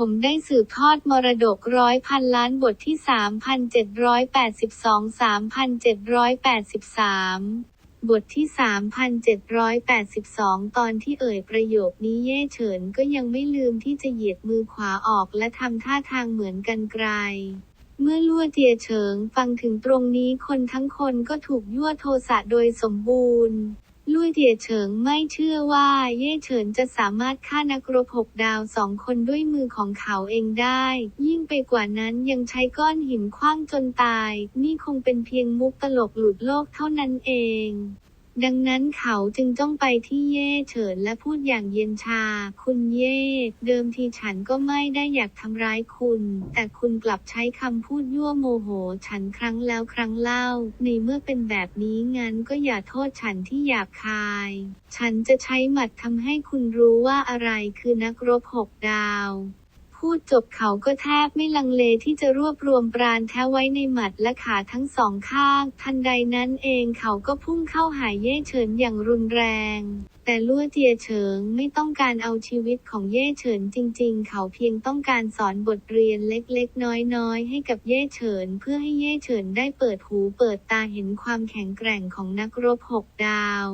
ผมได้สืบทอดมรดกร้อยพันล้านบทที่ 3,782-3,783 บทที่ 3,782 ตอนที่เอ่ยประโยคนี้เย่เฉินก็ยังไม่ลืมที่จะเหยียดมือขวาออกและทำท่าทางเหมือนกันไกลเมื่อลั่วเจียเฉิงฟังถึงตรงนี้คนทั้งคนก็ถูกยั่วโทสะโดยสมบูรณ์ ลุยเดียเฉิงไม่เชื่อว่าเย่เฉินจะสามารถฆ่านักรบหกดาวสองคนด้วยมือของเขาเองได้ ยิ่งไปกว่านั้นยังใช้ก้อนหินคว้างจนตาย นี่คงเป็นเพียงมุกตลกหลุดโลกเท่านั้นเอง ดังนั้นเขาจึงจ้องไปที่เย่เฉินและพูดอย่างเย็นชา คุณเย่ เดิมทีฉันก็ไม่ได้อยากทำร้ายคุณ แต่คุณกลับใช้คำพูดยั่วโมโห ฉันครั้งแล้วครั้งเล่า ในเมื่อเป็นแบบนี้งั้นก็อย่าโทษฉันที่หยาบคาย ฉันจะใช้หมัดทำให้คุณรู้ว่าอะไรคือนักรบหกดาว พูดจบเขาก็แทบไม่ลังเลที่จะรวบรวมปราณแท้ไว้ในหมัดและขาทั้งสองข้าง ทันใดนั้นเองเขาก็พุ่งเข้าหาเย่เฉินอย่างรุนแรง แต่ลั่วเจียเฉิงไม่ต้องการเอาชีวิตของเย่เฉินจริง ๆ เขาเพียงต้องการสอนบทเรียนเล็กๆ น้อยๆ ให้กับเย่เฉิน เพื่อให้เย่เฉินได้เปิดหูเปิดตาเห็นความแข็งแกร่งของนักรบหกดาว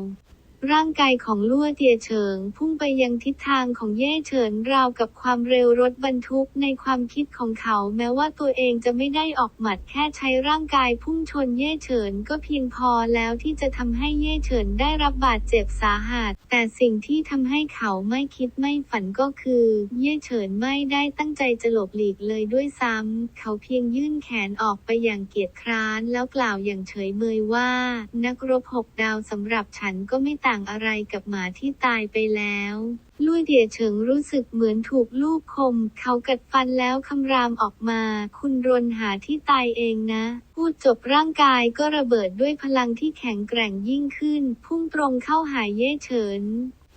ร่างกายของลั่วเตียเฉิง พุ่งไปยังทิศทางของเย่เฉินราวกับความเร็วรถบรรทุกในความคิดของเขาแม้ว่าตัวเองจะไม่ได้ออกหมัดแค่ใช้ร่างกายพุ่งชนเย่เฉินก็เพียงพอแล้วที่จะทำให้เย่เฉินได้รับบาดเจ็บสาหัส แต่สิ่งที่ทำให้เขาไม่คิดไม่ฝันก็คือ เย่เฉินไม่ได้ตั้งใจจะหลบหลีกเลยด้วยซ้ำเขาเพียงยื่นแขนออกไปอย่างเกียจคร้าน แล้วกล่าวอย่างเฉยเมยว่า นักรบหกดาวสำหรับฉันก็ไม่ต่างอะไรกับหมาที่ตายไปแล้วลุยเดียเฉิงรู้สึกเหมือนถูกลูกคม เขากัดฟันแล้วคำรามออกมา คุณรนหาที่ตายเองนะ พูดจบร่างกายก็ระเบิดด้วยพลังที่แข็งแกร่งยิ่งขึ้น พุ่งตรงเข้าหาเย่เฉิน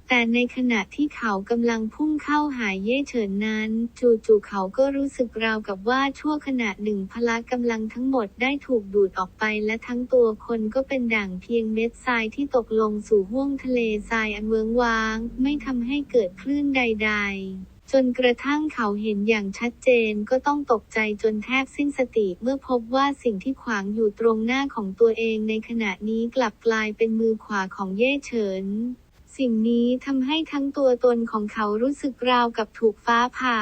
แต่ในขณะที่เขากำลังพุ่งเข้าหาเย่เฉินนั้น จู่ๆเขาก็รู้สึกราวกับว่าชั่วขณะหนึ่งพละกำลังทั้งหมดได้ถูกดูดออกไปและทั้งตัวคนก็เป็นด่างเพียงเม็ดทรายที่ตกลงสู่ห้วงทะเลทรายอันเวิงว้าง ไม่ทำให้เกิดคลื่นใด ๆจนกระทั่งเขาเห็นอย่างชัดเจนก็ต้องตกใจจนแทบสิ้นสติเมื่อพบว่าสิ่งที่ขวางอยู่ตรงหน้าของตัวเองในขณะนี้กลับกลายเป็นมือขวาของเย่เฉิน สิ่งนี้ทำให้ทั้งตัวตนของเขารู้สึกราวกับถูกฟ้าผ่า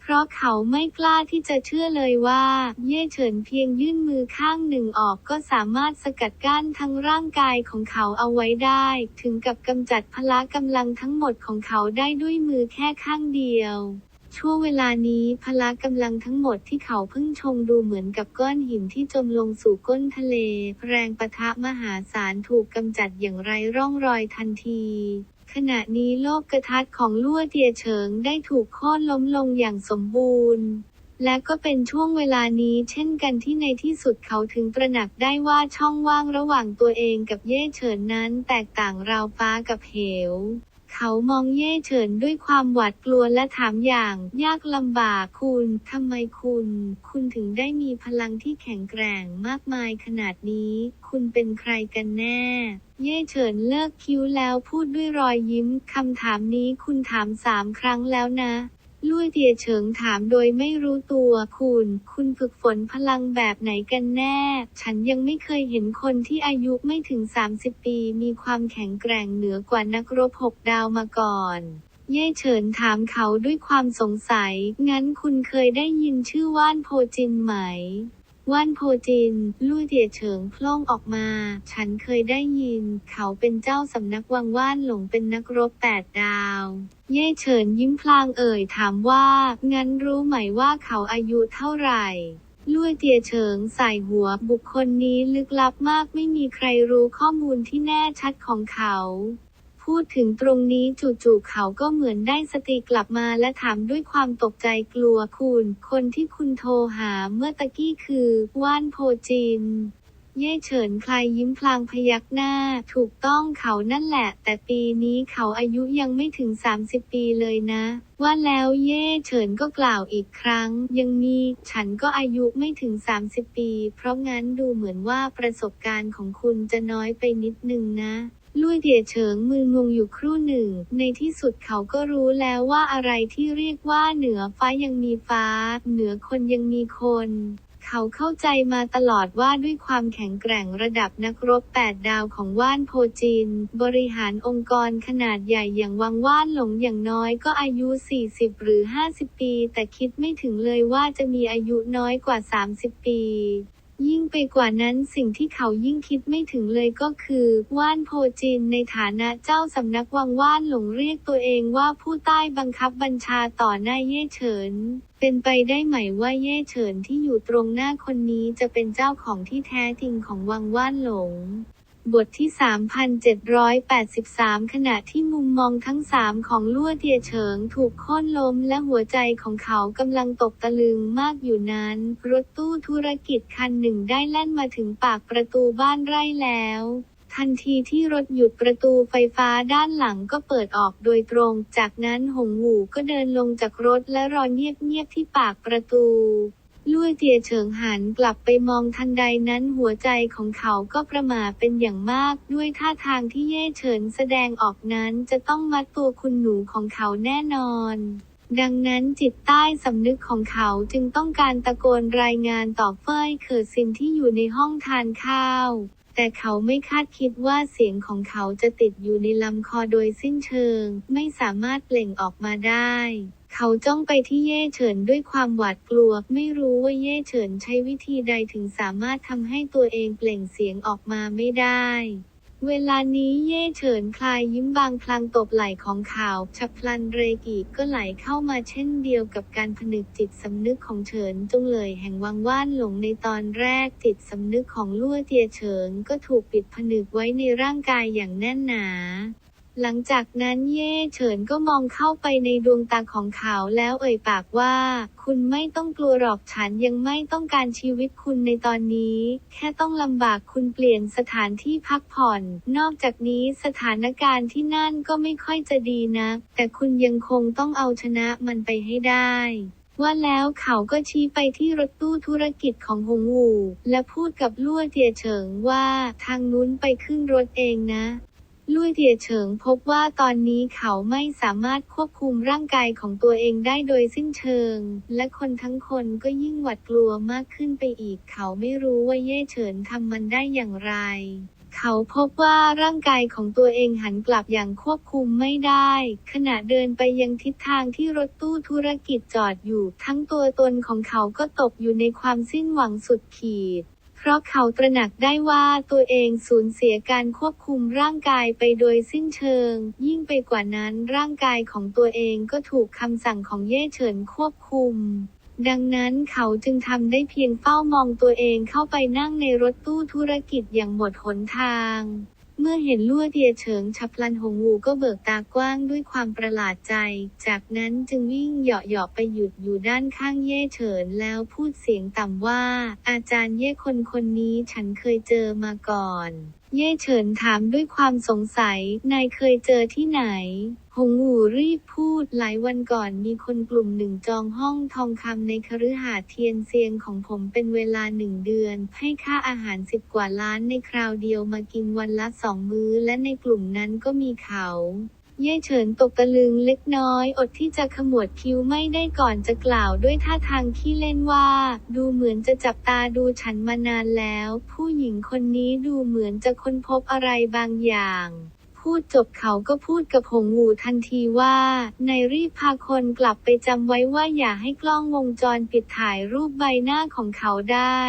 เพราะเขาไม่กล้าที่จะเชื่อเลยว่า เย่เฉินเพียงยื่นมือข้างหนึ่งออกก็สามารถสกัดกั้นทั้งร่างกายของเขาเอาไว้ได้ ถึงกับกำจัดพละกำลังทั้งหมดของเขาได้ด้วยมือแค่ข้างเดียว ช่วงเวลานี้พละกำลังทั้งหมดที่เขาเพิ่งชงดูเหมือนกับก้อนหินที่จมลงสู่ก้นทะเล แรงปะทะมหาศาลถูกกำจัดอย่างไรร่องรอยทันทีขณะนี้โลกกระทัดของลั่วเตียเฉิงได้ถูกโค่นล้มลงอย่างสมบูรณ์ และก็เป็นช่วงเวลานี้เช่นกันที่ในที่สุดเขาถึงตระหนักได้ว่าช่องว่างระหว่างตัวเองกับเย่เฉินนั้นแตกต่างราวฟ้ากับเหว เขามองเย่เฉินด้วยความหวาดกลัวและถามอย่าง ยากลำบากคุณทำไมคุณ คุณถึงได้มีพลังที่แข็งแกร่งมากมายขนาดนี้ คุณเป็นใครกันแน่ เย่เฉินเลิกคิ้วแล้วพูดด้วยรอยยิ้มคำถามนี้คุณถามสามครั้งแล้วนะ ลุยเตียเฉิงถามโดยไม่รู้ตัวคุณ คุณฝึกฝนพลังแบบไหนกันแน่ ฉันยังไม่เคยเห็นคนที่อายุไม่ถึง 30 ปี มีความแข็งแกร่งเหนือกว่านักรบหกดาวมาก่อนเย่เฉินถามเขาด้วยความสงสัย งั้นคุณเคยได้ยินชื่อว่านโพจินไหม ว่านโพจิน ลู่เตียเฉิงพล่องออกมา ฉันเคยได้ยิน เขาเป็นเจ้าสำนักวังว่านหลงเป็นนักรบแปดดาว เย่เฉินยิ้มพลางเอ่ยถามว่า งั้นรู้ไหมว่าเขาอายุเท่าไหร่ลู่เตียเฉิงใส่หัวบุคคลนี้ลึกลับมากไม่มีใครรู้ข้อมูลที่แน่ชัดของเขา พูดถึงตรงนี้จู่ๆเขาก็เหมือนได้สติกลับมาและถามด้วยความตกใจกลัวคุณ คนที่คุณโทรหาเมื่อตะกี้คือ ว่านโพจิน เย่เฉินคลายยิ้มพลางพยักหน้า ถูกต้องเขานั่นแหละ แต่ปีนี้เขาอายุยังไม่ถึง 30 ปีเลยนะ ว่าแล้วเย่เฉินก็กล่าวอีกครั้ง ยังมีฉันก็อายุไม่ถึง 30 ปี เพราะงั้นดูเหมือนว่าประสบการณ์ของคุณจะน้อยไปนิดนึงนะ ลุ่ยเตี่ยเฉิงมืองงอยู่ครู่หนึ่ง ในที่สุดเขาก็รู้แล้วว่าอะไรที่เรียกว่าเหนือฟ้ายังมีฟ้า เหนือคนยังมีคนเขาเข้าใจมาตลอดว่าด้วยความแข็งแกร่งระดับนักรบแปดดาวของว่านโพจิน บริหารองค์กรขนาดใหญ่อย่างวังว่านหลงอย่างน้อยก็อายุ 40 หรือ 50 ปี แต่คิดไม่ถึงเลยว่าจะมีอายุน้อยกว่า 30 ปี ยิ่งไปกว่านั้นสิ่งที่เขายิ่งคิดไม่ถึงเลยก็คือ ว่านโพจินในฐานะเจ้าสำนักวังว่านหลงเรียกตัวเองว่าผู้ใต้บังคับบัญชาต่อหน้าเย่เฉิน เป็นไปได้ไหมว่าเย่เฉินที่อยู่ตรงหน้าคนนี้จะเป็นเจ้าของที่แท้จริงของวังว่านหลง บทที่ 3783 ขณะที่มุมมองทั้งสามของลั่วเตียเฉิงถูกโค่นล้มและหัวใจของเขากำลังตกตะลึงมากอยู่นั้น รถตู้ธุรกิจคันหนึ่งได้แล่นมาถึงปากประตูบ้านไร่แล้วทันทีที่รถหยุดประตูไฟฟ้าด้านหลังก็เปิดออกโดยตรง จากนั้นหงหูก็เดินลงจากรถและรอเงียบๆที่ปากประตู ลุ่ยเตียเฉิงหันกลับไปมองทันใดนั้นหัวใจของเขาก็ประหม่าเป็นอย่างมาก ด้วยท่าทางที่เย่เฉินแสดงออกนั้นจะต้องมัดตัวคุณหนูของเขาแน่นอนดังนั้นจิตใต้สำนึกของเขาจึงต้องการตะโกนรายงานต่อเฟยเขิดซินที่อยู่ในห้องทานข้าว แต่เขาไม่คาดคิดว่าเสียงของเขาจะติดอยู่ในลำคอโดยสิ้นเชิง ไม่สามารถเปล่งออกมาได้ เขาจ้องไปที่เย่เฉินด้วยความหวาดกลัว ไม่รู้ว่าเย่เฉินใช้วิธีใดถึงสามารถทำให้ตัวเองเปล่งเสียงออกมาไม่ได้ เวลานี้เย่เฉินคลายยิ้มบางพลางตบไหล่ของเขาฉับพลันเรกิก็ไหลเข้ามาเช่นเดียวกับการผนึกจิตสำนึกของเฉินจงเลยแห่งวังว่านหลงในตอนแรกจิตสำนึกของลั่วเตียเฉิงก็ถูกปิดผนึกไว้ในร่างกายอย่างแน่นหนา หลังจากนั้นเย่เฉินก็มองเข้าไปในดวงตาของเขาแล้วเอ่ยปากว่า คุณไม่ต้องกลัวหรอกฉันยังไม่ต้องการชีวิตคุณในตอนนี้ แค่ต้องลำบากคุณเปลี่ยนสถานที่พักผ่อน นอกจากนี้สถานการณ์ที่นั่นก็ไม่ค่อยจะดีนะ แต่คุณยังคงต้องเอาชนะมันไปให้ได้ว่าแล้วเขาก็ชี้ไปที่รถตู้ธุรกิจของหงหูและพูดกับลั่วเตียเฉิงว่าทางนู้นไปขึ้นรถเองนะ ลุ่ยเตียเฉิงพบว่าตอนนี้เขาไม่สามารถควบคุมร่างกายของตัวเองได้โดยสิ้นเชิง และคนทั้งคนก็ยิ่งหวาดกลัวมากขึ้นไปอีก เขาไม่รู้ว่าเย่เฉินทำมันได้อย่างไรเขาพบว่าร่างกายของตัวเองหันกลับอย่างควบคุมไม่ได้ ขณะเดินไปยังทิศทางที่รถตู้ธุรกิจจอดอยู่ ทั้งตัวตนของเขาก็ตกอยู่ในความสิ้นหวังสุดขีด ราะเขาตระหนักได้ว่าตัวเองสูญเสียการควบคุมร่างกายไปโดยสิ้นเชิง ยิ่งไปกว่านั้นร่างกายของตัวเองก็ถูกคำสั่งของเย่เฉินควบคุมดังนั้นเขาจึงทำได้เพียงเฝ้ามองตัวเองเข้าไปนั่งในรถตู้ธุรกิจอย่างหมดหนทาง เมื่อเห็นลั่วเดียเฉิงฉับพลันหงวูก็เบิกตากว้างด้วยความประหลาดใจ จากนั้นจึงวิ่งเหาะๆไปหยุดอยู่ด้านข้างเย่เฉินแล้วพูดเสียงต่ำว่า อาจารย์เย่คนคนนี้ฉันเคยเจอมาก่อน เย่เฉินถามด้วยความสงสัย นายเคยเจอที่ไหน หงหูรีบพูด หลายวันก่อนมีคนกลุ่มหนึ่งจองห้องทองคำในคฤหาสน์เทียนเซียงของผมเป็นเวลาหนึ่งเดือน ให้ค่าอาหารสิบกว่าล้านในคราวเดียวมากินวันละสองมื้อ และในกลุ่มนั้นก็มีเขา เย่เฉินตกตะลึงเล็กน้อยอดที่จะขมวดคิ้วไม่ได้ก่อนจะกล่าวด้วยท่าทางขี้เล่นว่า ดูเหมือนจะจับตาดูฉันมานานแล้ว ผู้หญิงคนนี้ดูเหมือนจะค้นพบอะไรบางอย่างพูดจบเขาก็พูดกับหงหูทันทีว่านายรีบพาคนกลับไปจำไว้ว่าอย่าให้กล้องวงจรปิดถ่ายรูปใบหน้าของเขาได้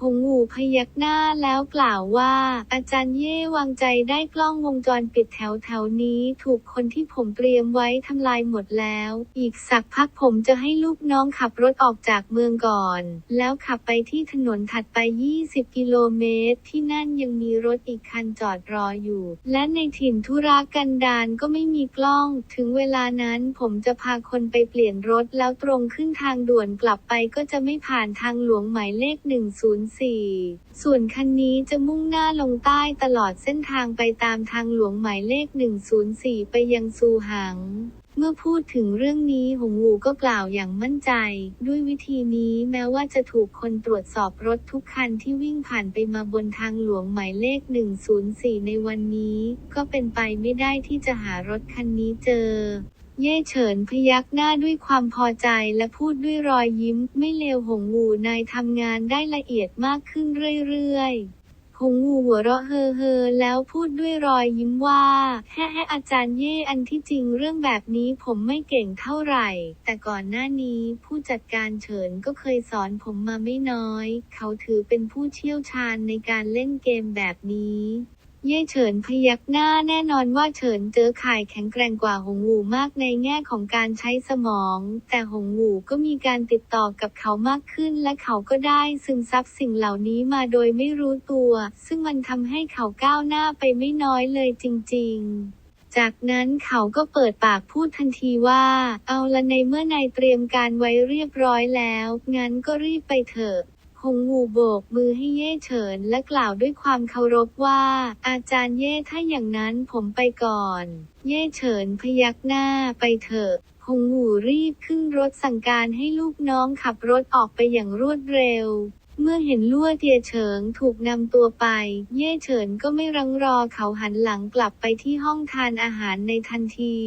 หงหูพยักหน้าแล้วกล่าวว่า อาจารย์เย่วางใจได้กล้องวงจรปิดแถวแถวๆนี้ถูกคนที่ผมเตรียมไว้ทำลายหมดแล้ว อีกสักพักผมจะให้ลูกน้องขับรถออกจากเมืองก่อน แล้วขับไปที่ถนนถัดไป 20 กิโลเมตร ที่นั่นยังมีรถอีกคันจอดรออยู่ และในถิ่นธุรกันดารก็ไม่มีกล้อง ถึงเวลานั้นผมจะพาคนไปเปลี่ยนรถแล้วตรงขึ้นทางด่วนกลับไปก็จะไม่ผ่านทางหลวงหมายเลข4 ส่วนคันนี้จะมุ่งหน้าลงใต้ตลอดเส้นทางไปตามทางหลวงหมายเลข 104 ไปยังซูหังเมื่อพูดถึงเรื่องนี้หงหูก็กล่าวอย่างมั่นใจ ด้วยวิธีนี้แม้ว่าจะถูกคนตรวจสอบรถทุกคันที่วิ่งผ่านไปมาบนทางหลวงหมายเลข 104 ในวันนี้ ก็เป็นไปไม่ได้ที่จะหารถคันนี้เจอ เย่เฉินพยักหน้าด้วยความพอใจและพูดด้วยรอยยิ้ม ไม่เลวหงูนายทำงานได้ละเอียดมากขึ้นเรื่อยๆหงงูหัวเราะเฮอเฮอแล้วพูดด้วยรอยยิ้มว่าแฮ่แฮ่อาจารย์เย่อันที่จริงเรื่องแบบนี้ผมไม่เก่งเท่าไหร่ แต่ก่อนหน้านี้ผู้จัดการเฉินก็เคยสอนผมมาไม่น้อย เขาถือเป็นผู้เชี่ยวชาญในการเล่นเกมแบบนี้ เย่เฉินพยักหน้าแน่นอนว่าเฉินเจอข่ายแข็งแกร่งกว่าหงหูมากในแง่ของการใช้สมอง แต่หงหูก็มีการติดต่อกับเขามากขึ้น และเขาก็ได้ซึมซับสิ่งเหล่านี้มาโดยไม่รู้ตัว ซึ่งมันทำให้เขาก้าวหน้าไปไม่น้อยเลยจริง ๆจากนั้นเขาก็เปิดปากพูดทันทีว่า เอาละในเมื่อนายเตรียมการไว้เรียบร้อยแล้ว งั้นก็รีบไปเถอะ คงหูโบกมือให้เย่เฉินและกล่าวด้วยความเคารพว่า อาจารย์เย่ถ้าอย่างนั้นผมไปก่อน เย่เฉินพยักหน้าไปเถอะคงหูรีบขึ้นรถสั่งการให้ลูกน้องขับรถออกไปอย่างรวดเร็วเมื่อเห็นลั่วเตียเฉิงถูกนำตัวไป เย่เฉินก็ไม่รังรอเขาหันหลังกลับไปที่ห้องทานอาหารในทันที